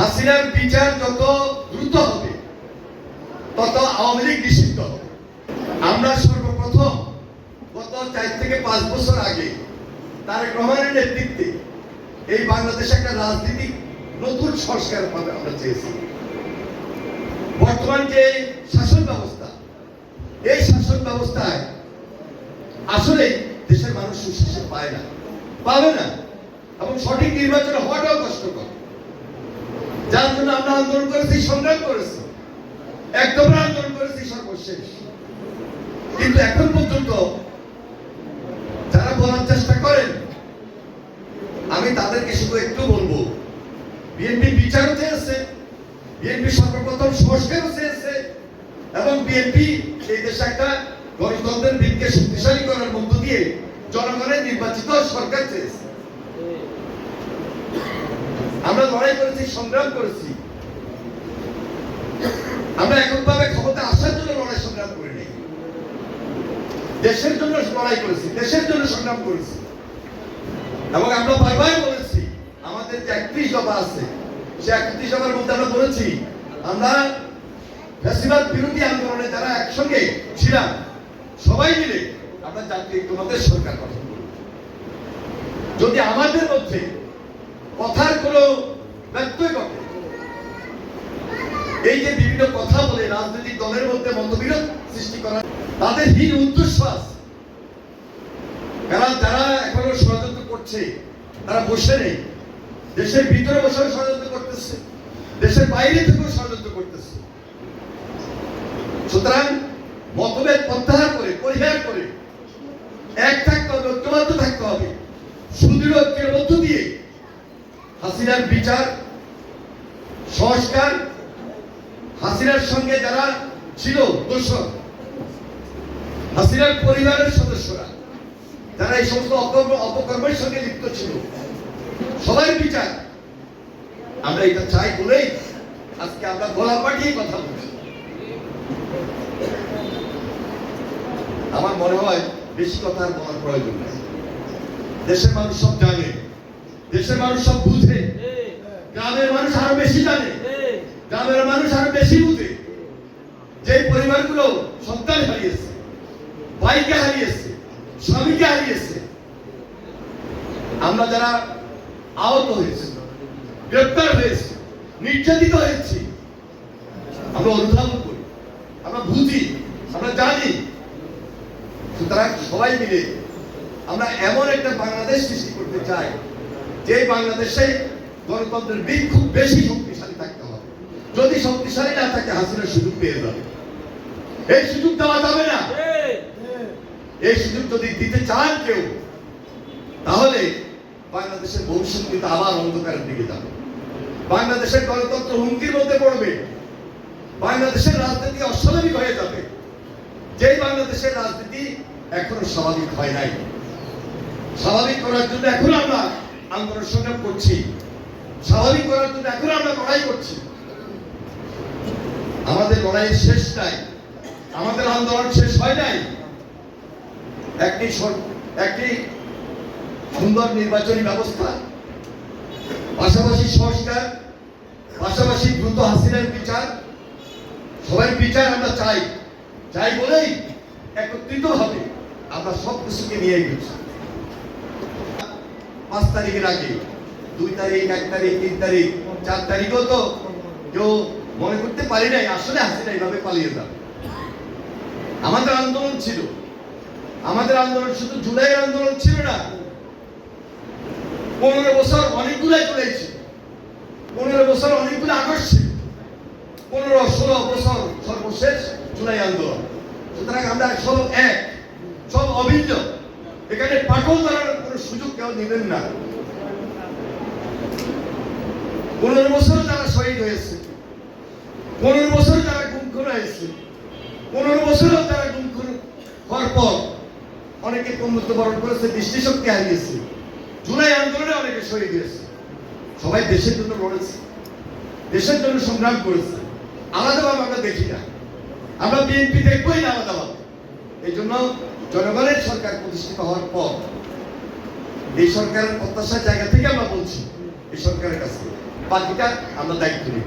হাসিনার বিচার যত দ্রুত হবে, তত আওয়ামী লীগ নিষিদ্ধ হবে। আমরা সর্বপ্রথম গত চার থেকে পাঁচ বছর আগে তারেক রহমানের নেতৃত্বে এই বাংলাদেশে একটা রাজনীতিক নতুন সংস্কার পাবে আমরা চেয়েছি। বর্তমান যে শাসন ব্যবস্থা, এই শাসন ব্যবস্থায় আসলে দেশের মানুষ সুশাসন পায় না, পাবে না, এবং সঠিক নির্বাচন হওয়াটাও কষ্টকর। যার জন্য আমরা আন্দোলন করেছি, সংগ্রাম করেছি। একদম আন্দোলন করেছি সর্বশেষ। কিন্তু এখন পর্যন্ত যারা বলার চেষ্টা করেন, আমি তাদেরকে শুধু একটু বলব, বিএনপি বিচারও চেয়েছে, বিএনপি সর্বপ্রথম সংস্কারও চেয়েছে, এবং বিএনপি এই দেশে একটা গণতন্ত্রের দিককে শক্তিশালী করার মধ্য দিয়ে জনগণের নির্বাচিত সরকার চেয়েছে। আমরা লড়াই করেছি, সংগ্রাম করেছি। আমরা এককভাবে ক্ষমতা আসার জন্য লড়াই, সংগ্রাম করি নাই। দেশের জন্য লড়াই করেছি, দেশের জন্য সংগ্রাম করেছি। এবং আমরা বারবার বলেছি, আমাদের যে একত্রিশ দফা আছে সে একত্রিশ দফার মধ্যে আমরা বলেছি, আমরা ফ্যাসিবাদ বিরোধী আন্দোলনে যারা একসঙ্গে ছিলাম, সবাই মিলে আমরা জাতীয় ঐক্যমতের সরকার গঠন করব যদি আমাদের মধ্যে কথার কোনো ব্যত্যয় ঘটে এই যে বিভিন্ন কথা বলে রাজনৈতিক দলের মধ্যে মতবিরোধ সৃষ্টি করা তাদের হীন উদ্দেশ্য আছে কারণ যারা এখনও ষড়যন্ত্র করছে, তারা বসে নেই। দেশের ভিতরে বসে ষড়যন্ত্র করতেছে। দেশের বাইরে থেকেও ষড়যন্ত্র করতেছে। সুতরাং মতভেদ প্রত্যাহার করে, পরিহার করে, এক থাকতে হবে, ঐক্যবদ্ধ থাকতে হবে। সুদৃঢ় ঐক্যের মধ্য দিয়ে হাসিনার বিচার, সংস্কার, হাসিনার সঙ্গে যারা ছিল দোষক হাসিনার পরিবারের সদস্যরা, যারা এই সমস্ত অকর্ম অপকর্মের সঙ্গে লিপ্ত ছিল সবাই বিচার। আমরা এটা চাই বলেই আজকে আমরা গলা পাঠিয়ে কথা বলছি। আমার মনে হয় বেশি কথা বলার প্রয়োজন নেই। দেশের মানুষ সব জানে দেশের মানুষ সব বুঝে। গ্রামের মানুষ আরও বেশি জানে। গ্রামের মানুষ আরও বেশি বুঝে। যে পরিবারগুলো সন্তান হারিয়েছে ভাইকে হারিয়েছে স্বামীকে হারিয়েছে আমরা যারা আহত হয়েছে গ্রেপ্তার হয়েছে নির্যাতিত হয়েছি আমরা অনুধাবন করি আমরা বুঝি আমরা জানি। সুতরাং সবাই মিলে আমরা এমন একটা বাংলাদেশ সৃষ্টি করতে চাই। যে বাংলাদেশে গণতন্ত্রের দিক খুব বেশি শক্তিশালী থাকতে হবে। যদি শক্তিশালী না থাকে, হাসিনার সুযোগ পেয়ে যাবে। এই সুযোগ দেওয়া যাবে না। এই সুযোগ যদি দিতে চান কেউ, তাহলে বাংলাদেশের ভবিষ্যৎ কিন্তু আবার অন্ধকারের দিকে যাবে। বাংলাদেশের গণতন্ত্র হুমকির মধ্যে পড়বে। বাংলাদেশের রাজনীতি অস্বাভাবিক হয়ে যাবে। যেই বাংলাদেশের রাজনীতি এখনও স্বাভাবিক হয় নাই। স্বাভাবিক করার জন্য এখন আমরা আন্দোলন সংগ্রাম করছি। স্বাভাবিক করার জন্য এখন আমরা লড়াই করছি। আমাদের লড়াইয়ের শেষ নাই। আমাদের আন্দোলন শেষ হয় নাই। একটি একটি সুন্দর নির্বাচনী ব্যবস্থা, পাশাপাশি সংস্কার, পাশাপাশি দ্রুত হাসিনার বিচার। সবাই বিচার আমরা চাই। চাই বলেই একত্রিত হবে আমরা সব কিছুকে নিয়ে গেছি পাঁচ তারিখের আগে, দুই তারিখ, এক তারিখ, তিন তারিখ, চার তারিখও তো কেউ মনে করতে পারি নাই, আসলে হাসিনা এইভাবে পালিয়ে যাবে। আমাদের আন্দোলন ছিল। আমাদের আন্দোলন শুধু জুলাইয়ের আন্দোলন ছিল না, পনেরো বছর অনেকগুলাই চলেছে। পনেরো বছর অনেকগুলো আগস্ট পনেরো, ষোলো বছর সর্বশেষ জুলাই আন্দোলন। সুতরাং আমরা সব এক, সব অভিন্ন। এখানে পাঠন করার কোনো সুযোগ কেউ নেবেন না। পনেরো বছর যারা শহীদ হয়েছে। পনেরো বছর যারা গুম করে হয়েছে পনেরো বছরও যারা গুম করে হওয়ার পর অনেকে মৃত্যুবরণ করেছে, দৃষ্টিশক্তি হারিয়েছে। জুলাই আন্দোলনে অনেকে শহীদ হয়েছে। সবাই দেশের জন্য লড়েছে। দেশের জন্য সংগ্রাম করেছে। আলাদাভাবে আমরা দেখি না। আমরা বিএনপি দেখবই না আলাদাভাবে। এই জন্য জনগণের সরকার প্রতিষ্ঠিত হওয়ার পর এই সরকারের প্রত্যাশার জায়গা থেকে আমরা বলছি, এই সরকারের কাছে। বাকিটা আমরা দায়িত্ব নিই